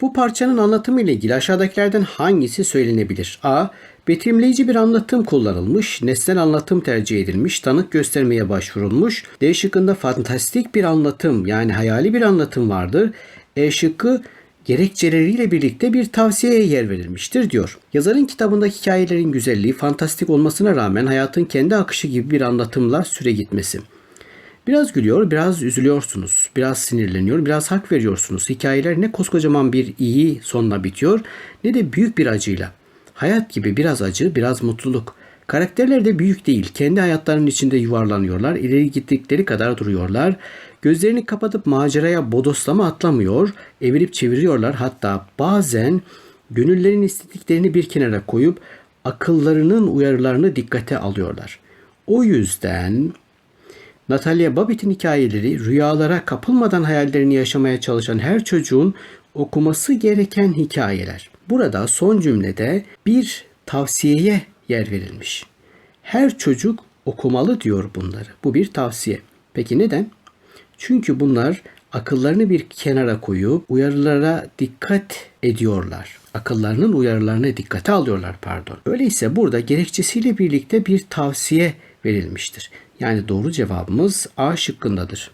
Bu parçanın anlatımı ile ilgili aşağıdakilerden hangisi söylenebilir? A. Betimleyici bir anlatım kullanılmış, nesnel anlatım tercih edilmiş, tanık göstermeye başvurulmuş. D şıkkında fantastik bir anlatım yani hayali bir anlatım vardır. E şıkkı gerekçeleriyle birlikte bir tavsiyeye yer verilmiştir diyor. Yazarın kitabındaki hikayelerin güzelliği fantastik olmasına rağmen hayatın kendi akışı gibi bir anlatımla süre gitmesi. Biraz gülüyor, biraz üzülüyorsunuz. Biraz sinirleniyor, biraz hak veriyorsunuz. Hikayeler ne koskocaman bir iyi sonla bitiyor ne de büyük bir acıyla. Hayat gibi biraz acı, biraz mutluluk. Karakterler de büyük değil. Kendi hayatlarının içinde yuvarlanıyorlar. İleri gittikleri kadar duruyorlar. Gözlerini kapatıp maceraya bodoslama atlamıyor. Evirip çeviriyorlar. Hatta bazen gönüllerin istediklerini bir kenara koyup akıllarının uyarılarını dikkate alıyorlar. O yüzden Natalia Babbitt'in hikayeleri rüyalara kapılmadan hayallerini yaşamaya çalışan her çocuğun okuması gereken hikayeler. Burada son cümlede bir tavsiyeye yer verilmiş. Her çocuk okumalı diyor bunları. Bu bir tavsiye. Peki neden? Çünkü bunlar akıllarını bir kenara koyup uyarılara dikkat ediyorlar. Akıllarının uyarılarına dikkate alıyorlar pardon. Öyleyse burada gerekçesiyle birlikte bir tavsiye verilmiştir. Yani doğru cevabımız A şıkkındadır.